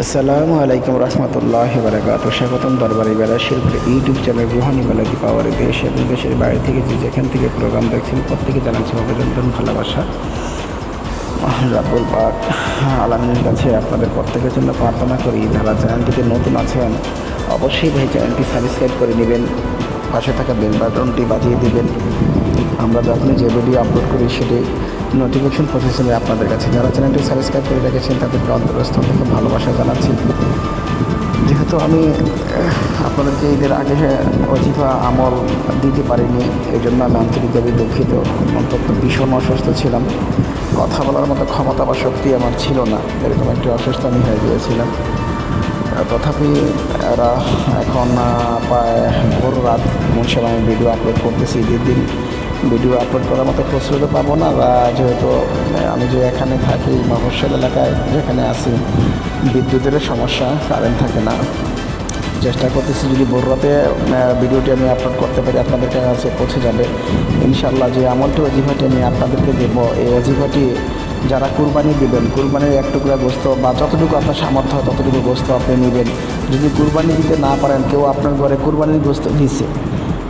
আসসালামু আলাইকুম রহমতুল্লাহ বারাকাত স্বাগতম দরবারি বেলা শিল্পের ইউটিউব চ্যানেল রুহানি বেলাদি পাওয়ার দেশ এবং দেশের বাইরে থেকে যে যেখান থেকে প্রোগ্রাম দেখছেন, প্রত্যেকে জানাচ্ছি অভিনন্দন, ভালোবাসা। রাবুল পাক আলমিনের কাছে আপনাদের প্রত্যেকের জন্য প্রার্থনা করি, যারা চ্যানেলটিতে নতুন আছেন, অবশ্যই ভাই চ্যানেলটি সাবস্ক্রাইব করে নেবেন, পাশে থাকা বেল বাটনটি বাজিয়ে দিবেন। আমরা যখনই যে ভিডিও আপলোড করি, সেটি নোটিফিকেশন পৌঁছেছে আপনাদের কাছে। যারা চ্যানেলটি সাবস্ক্রাইব করে রেখেছেন তাদেরকে অন্তরস্থল থেকে ভালোবাসা জানাচ্ছি। যেহেতু আমি আপনাদেরকে ঈদের আগে অজিফা আমল দিতে পারিনি এই জন্য আমি আন্তরিকভাবে দুঃখিত অন্তত ভীষণ অসুস্থ ছিলাম। কথা বলার মতো ক্ষমতা বা শক্তি আমার ছিল না। এরকম একটি অসুস্থ আমি হয়ে গিয়েছিলাম। তথাপি, এরা এখন প্রায় ভোর রাত মনসের আমি ভিডিও আপলোড করতেছি ঈদের দিন। ভিডিও আপলোড করার মতো প্রস্তুতি পাবো না বা যেহেতু আমি যে এখানে থাকি, মফস্বল এলাকায় যেখানে আছি বিদ্যুতের সমস্যা কারেন্ট থাকে না। চেষ্টা করতেছি যদি ভোর রাতে ভিডিওটি আমি আপলোড করতে পারি, আপনাদের কাছে পৌঁছে যাবে। ইনশাল্লাহ যে আমলটি অজিভাটি আমি আপনাদেরকে দেব। এই অজিফাটি যারা কুরবানি দিবেন, কুরবানির এক টুকরা গোস্ত বা যতটুকু আপনার সামর্থ্য হয় ততটুকু গোস্ত আপনি নেবেন। যদি কুরবানি দিতে না পারেন, কেউ আপনার ঘরে কুরবানির গোস্ত দিছে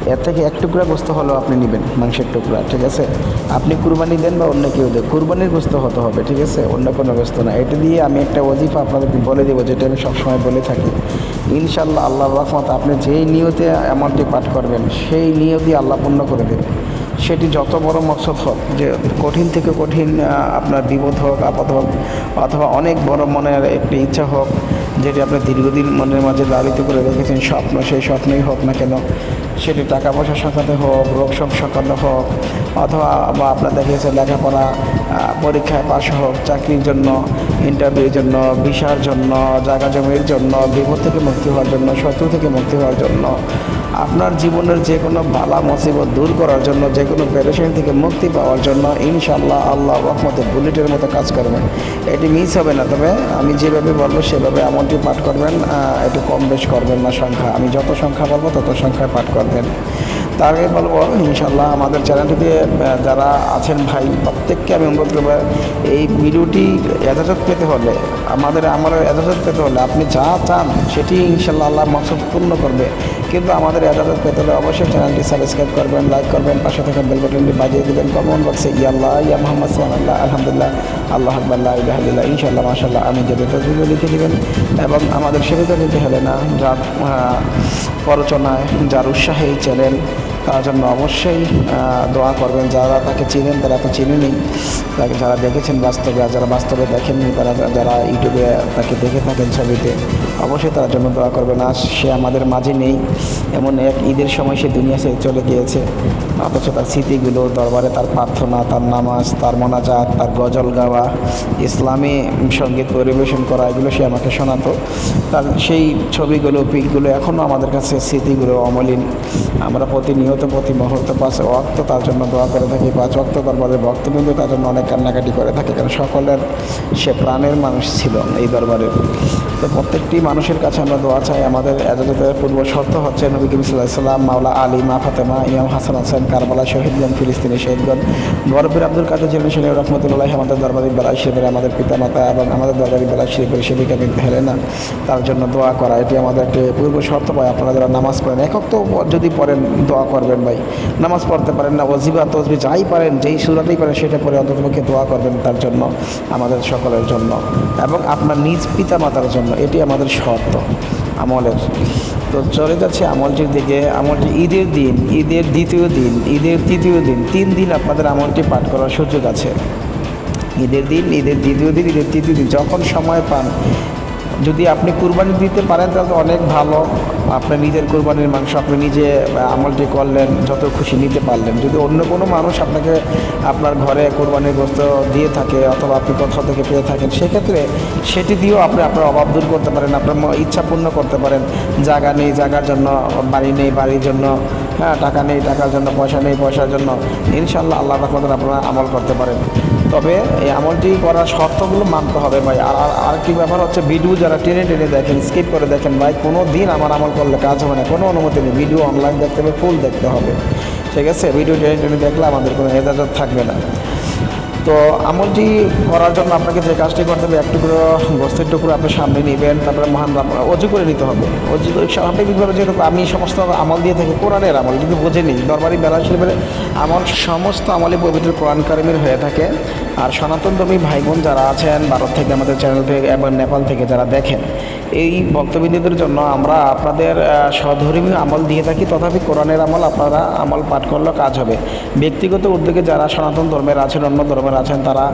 এর থেকে এক টুকরা গোস্ত হলেও আপনি নেবেন, মাংসের টুকরা, ঠিক আছে? আপনি কুরবানি দেন বা অন্য কেউ দেন, কুরবানির গোস্ত হতে হবে, ঠিক আছে? অন্য কোনো গোস্ত না। এটা দিয়ে আমি একটা অজিফা আপনাদেরকে বলে দেবো, যেটা আমি সবসময় বলে থাকি। ইনশাল্লাহ আল্লাহ রহমত আপনি যেই নিয়তে এমনটি পাঠ করবেন, সেই নিয়তই আল্লাহ পূর্ণ করে দেবে সেটি যত বড় মকসদ হোক, যে কঠিন থেকে কঠিন আপনার বিপদ হোক, আপদ হোক, অথবা অনেক বড় মনের একটি ইচ্ছা হোক, যেটি আপনি দীর্ঘদিন মনের মাঝে লালিত করে রেখেছেন, স্বপ্ন সেই স্বপ্নই হোক না কেন, সেটি টাকা পয়সা সংক্রান্ত হোক, রোগ সংক্রান্ত হোক, অথবা বা আপনার দেখিয়েছে লেখাপড়া পরীক্ষায় পাশ হোক, চাকরির জন্য ইন্টারভিউর জন্য, ভিসার জন্য, জায়গা জমির জন্য, বিপদ থেকে মুক্তি হওয়ার জন্য, শত্রু থেকে মুক্তি হওয়ার জন্য আপনার জীবনের যে কোনো বালা মুসিবত দূর করার জন্য, যে কোনো পেরেশানি থেকে মুক্তি পাওয়ার জন্য ইনশাল্লাহ আল্লাহ রহমতে বুলেটের মতো কাজ করবেন। এটি মিস হবে না, তবে আমি যেভাবে বলব, সেভাবে এমনটি পাঠ করবেন একটু কম বেশ করবেন না সংখ্যা। আমি যত সংখ্যা বলব, তত সংখ্যায় পাঠ করবেন। তার আগে বলব ইনশাল্লাহ আমাদের চ্যানেলটিতে যারা আছেন ভাই, প্রত্যেককে আমি অনুরোধ করব, এই ভিডিওটি এজাজত পেতে হলে, আমাদের আমার এজাজত পেতে হলে আপনি যা চান, সেটি ইনশাল্লাহ আল্লাহ মকসদ পূর্ণ করবে। কিন্তু আমাদের এজাজত পেতে হলে অবশ্যই চ্যানেলটি সাবস্ক্রাইব করবেন লাইক করবেন পাশে থাকা বেল বাটনটি বাজিয়ে দেবেন। কমেন্ট বক্সে ইয়াল্লাহ ইয়া মোহাম্মদ সোহানাল্লাহ আলহামদুলিল্লাহ আল্লাহ আকবাল্লাহ ইলাহাদিল্লাহ ইনশাল্লাহ মাশাল্লাহ আমি যদি তসবিও লিখে দেবেন এবং আমাদের সেবিকা নিতে হলে না যার আহ, প্ররোচনায় যার উৎসাহে এই চ্যানেল তার জন্য অবশ্যই দোয়া করবেন। যারা তাকে চিনেন তারা তো চিনেনি তাকে যারা দেখেছেন বাস্তবে আর যারা বাস্তবে দেখেননি তারা যারা ইউটিউবে তাকে দেখে থাকেন ছবিতে অবশ্যই তার জন্য দোয়া করবেন। আজ সে আমাদের মাঝে নেই এমন এক ঈদের সময় সে দুনিয়া ছেড়ে চলে গিয়েছে। অথচ তার স্মৃতিগুলো, দরবারে তার প্রার্থনা, তার নামাজ, তার মোনাজাত, তার গজল গাওয়া, ইসলামী সংগীত পরিবেশন করা, এগুলো সে আমাকে শোনাতো। তার সেই ছবিগুলো, পিকগুলো এখনও আমাদের কাছে স্মৃতিগুলো অমলিন। আমরা প্রতিনিয়ত, প্রতি মুহূর্ত পাঁচ ওয়াক্ত তার জন্য দোয়া করে থাকি। পাঁচ ওয়াক্ত দরবারের ভক্তবৃন্দ তার জন্য অনেক কান্নাকাটি করে থাকে, কারণ সকলের, সে প্রাণের মানুষ ছিল এই দরবারের তো প্রত্যেকটি মানুষের কাছে আমরা দোয়া চাই। আমাদের এজাজতের পূর্ব শর্ত হচ্ছে নবী করিম সাল্লাহ সাল্লাম মাওলা আলী, মা ফাতেমা ইয়াম হাসান হাসান, কারবালা শহীদগণ ফিলিস্তিনি শহীদগণ বরফির আব্দুল কাদের জিলানি শরীফ রহমতুল্লাহ আমাদের দরবারি বেলা শরীফের আমাদের পিতামাতা এবং আমাদের দরবারি বেলা শরীফের সেবিকা বিনতে হেলেনা তার জন্য দোয়া করা, এটি আমাদের একটি পূর্ব শর্ত পায় আপনারা যারা নামাজ পড়েন একক তো যদি পড়েন, দোয়া করবেন ভাই। নামাজ পড়তে পারেন না ওজিবা তসবি যাই পারেন, যেই সুরাতেই পারেন, সেটা পরে অন্ততপক্ষে দোয়া করবেন তার জন্য, আমাদের সকলের জন্য এবং আপনার নিজ পিতা মাতার জন্য, এটি আমাদের শর্ত। আমলের। তো চলে যাচ্ছে আমলটির দিকে। আমলটি ঈদের দিন, ঈদের দ্বিতীয় দিন, ঈদের তৃতীয় দিন, তিন দিন আপনাদের আমলটি পাঠ করার সুযোগ আছে। ঈদের দিন, ঈদের দ্বিতীয় দিন, ঈদের তৃতীয় দিন, যখন সময় পান যদি আপনি কুরবানি দিতে পারেন, তাহলে অনেক ভালো। আপনি নিজের কুরবানির মাংস আপনি নিজে আমলটি করলেন, যত খুশি নিতে পারলেন। যদি অন্য কোনো মানুষ আপনাকে আপনার ঘরে কোরবানির গোস্ত দিয়ে থাকে অথবা আপনি কোথাও থেকে পেয়ে থাকেন, সেক্ষেত্রে সেটি দিয়েও আপনি আপনার অভাব দূর করতে পারেন, আপনার ইচ্ছা পূর্ণ করতে পারেন। জায়গা নেই, জায়গার জন্য, বাড়ি নেই, বাড়ির জন্য হ্যাঁ টাকা নেই, টাকার জন্য, পয়সা নেই, পয়সার জন্য ইনশাল্লাহ আল্লাহ রহমতের আপনারা আমল করতে পারেন। তবে এই আমলটি করার শর্তগুলো মানতে হবে ভাই। আর আর কি ব্যাপার হচ্ছে ভিডিও যারা টেনে টেনে দেখেন স্কিপ করে দেখেন ভাই কোনো দিন আমার আমল করলে কাজ হবে না। কোনো অনুমতি নেই। ভিডিও অনলাইন দেখতে হবে ফুল দেখতে হবে। ঠিক আছে? ভিডিও টেনে টেনে দেখলে আমাদের কোনো এজাজত থাকবে না। তো আমলটি করার জন্য আপনাকে যে কাজটি করতে হবে, একটু করে গোস্তের টুকরো আপনি সামনে নেবেন, তারপরে মহান অজু করে নিতে হবে। অজু স্বাভাবিকভাবে যেহেতু আমি সমস্ত আমল দিয়ে থাকি, কোরআনের আমল যদি বোঝেনি। দরবারি বেলা হিসেবে আমল সমস্ত আমলে পবিত্র কোরআন কারিমের হয়ে থাকে। আর সনাতন ধর্মী ভাই বোন যারা আছেন, ভারত থেকে আমাদের চ্যানেল থেকে এবং নেপাল থেকে যারা দেখেন এই ভক্তবিন্দুদের জন্য আমরা আপনাদের আহ, স্বধর্মীয় আমল দিয়ে থাকি। তথাপি কোরআনের আমল আপনারা আমল পাঠ করলেও কাজ হবে। ব্যক্তিগত উদ্যোগে যারা সনাতন ধর্মের আছেন অন্য ধর্মের আছেন তারা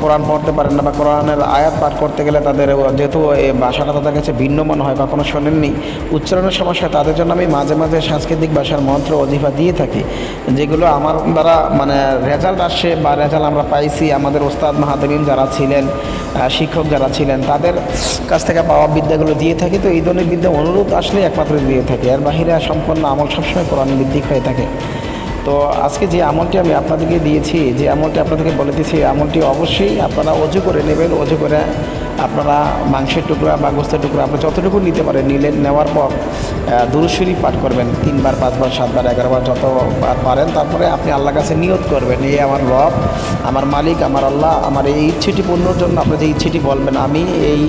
কোরআন পড়তে পারেন না বা কোরআনের আয়াত পাঠ করতে গেলে তাদের যেহেতু ভাষাটা তাদের কাছে ভিন্ন মনে হয় কোনো শোনেননি। উচ্চারণের সমস্যা তাদের জন্য আমি মাঝে মাঝে সাংস্কৃতিক ভাষার মন্ত্র অজিফা দিয়ে থাকি। যেগুলো আমার দ্বারা মানে রেজাল্ট আসছে বা রেজাল্ট আমরা পাইছি। আমাদের ওস্তাদ মাহাদেবিন যারা ছিলেন শিক্ষক যারা ছিলেন তাদের কাছ থেকে পাওয়া বিদ্যাগুলো দিয়ে থাকে, তো এই ধরনের বিদ্যা অনুরোধ আসলে একমাত্র দিয়ে থাকে। এর বাহিরে সম্পন্ন আমল সবসময় কোরআন বৃদ্ধি হয়ে থাকে। তো আজকে যে আমলটি আমি আপনাদেরকে দিয়েছি, যে আমলটি আপনাদেরকে বলে দিয়েছি আমলটি অবশ্যই আপনারা অজু করে নেবেন, অজু করে আপনারা মাংসের টুকরা বা গোস্তের টুকরা, আপনারা যতটুকু নিতে পারেন নিলেন নেওয়ার পর দুরুশরী পাঠ করবেন। তিনবার, পাঁচবার, সাতবার, এগারোবার, যতবার পারেন, তারপরে আপনি আল্লাহর কাছে নিয়ত করবেন এই আমার রব, আমার মালিক, আমার আল্লাহ, আমার এই ইচ্ছেটি পূর্ণর জন্য আপনি যে ইচ্ছেটি বলবেন, আমি এই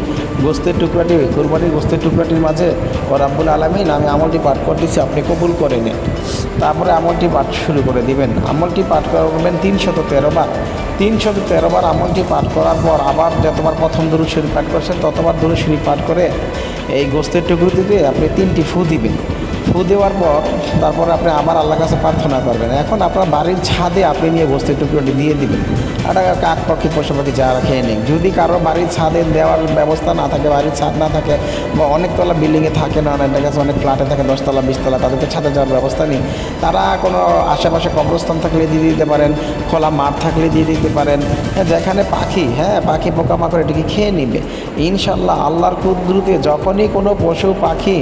গোস্তের টুকরাটি, কোরবানির গোস্তের টুকরাটির মাঝে, ও রাব্বুল আলমিন, আমি আমলটি পাঠ করতেছি, আপনি কবুল করে নিন। তারপরে আমলটি পাঠ শুরু করে দিবেন। আমলটি পাঠ করবেন তিনশত তেরো বার। তিনশত তেরো বার আমলটি পাঠ করার পর আবার যতবার প্রথম দরু শরীফ পাঠ করছেন ততবার দরু শরীফ পাঠ করে এই গোস্তের টুকরোটিতে আপনি তিনটি ফু দিবেন। ফু দেওয়ার পর তারপরে আপনি আবার আল্লাহর কাছে প্রার্থনা করবেন। এখন আপনার বাড়ির ছাদে আপনি নিয়ে গোস্তের টুকরোটি দিয়ে দিবেন। এটা কাক পাখি পশু পাখি যারা খেয়ে নেই যদি কারও বাড়ির ছাদে দেওয়ার ব্যবস্থা না থাকে, বাড়ির ছাদ না থাকে বা অনেকতলা বিল্ডিংয়ে থাকে না, অনেক কাছে অনেক ফ্ল্যাটে থাকে, দশতলা, বিশতলা, তাদেরকে ছাদে যাওয়ার ব্যবস্থা নেই। তারা কোনো আশেপাশে কবরস্থান থাকলে দিয়ে দিতে পারেন, খোলা মাঠ থাকলে দিয়ে দিতে পারেন। হ্যাঁ যেখানে পাখি হ্যাঁ পাখি পোকামাকড় এটিকে খেয়ে নিবে। ইনশাল্লাহ আল্লাহর কুদরতে যখনই কোনো পশু, পাখি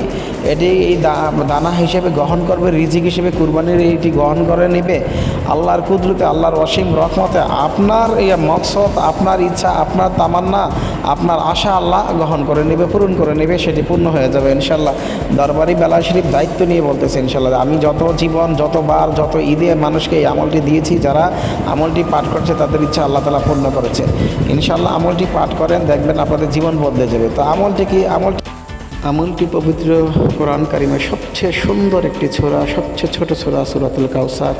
এটি এই দানা হিসেবে গ্রহণ করবে, রিজিক হিসেবে কুরবানির এইটি গ্রহণ করে নেবে, আল্লাহর কুদরতে, আল্লাহর অসীম রহমতে আপনার এই মকসদ, আপনার ইচ্ছা, আপনার তামান্না, আপনার আশা আল্লাহ গ্রহণ করে নেবে, পূরণ করে নেবে, সেটি পূর্ণ হয়ে যাবে ইনশাল্লাহ দরবারি বেলা শরীফ দায়িত্ব নিয়ে বলতেছে ইনশাল্লাহ আমি যত জীবন, যতবার, যত ঈদে মানুষকে এই আমলটি দিয়েছি, যারা আমলটি পাঠ করছে তাদের ইচ্ছা আল্লাহ তালা পূর্ণ করেছে। ইনশাল্লাহ আমলটি পাঠ করেন, দেখবেন আপনাদের জীবন বদলে যাবে। তো আমলটি কি আমলটি আমলটি পবিত্র কোরআন কারিমের সবচেয়ে সুন্দর একটি ছোরা সবচেয়ে ছোট ছোরা সুরাতুল কাউসার।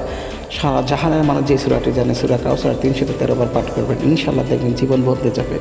সারা জাহানের মানুষ যে সুরাটি জানে, সুরা কাউসার তিনশো তেরো বার পাঠ করবেন। ইনশাল্লাহ দেখবেন জীবন বদলে যাবে।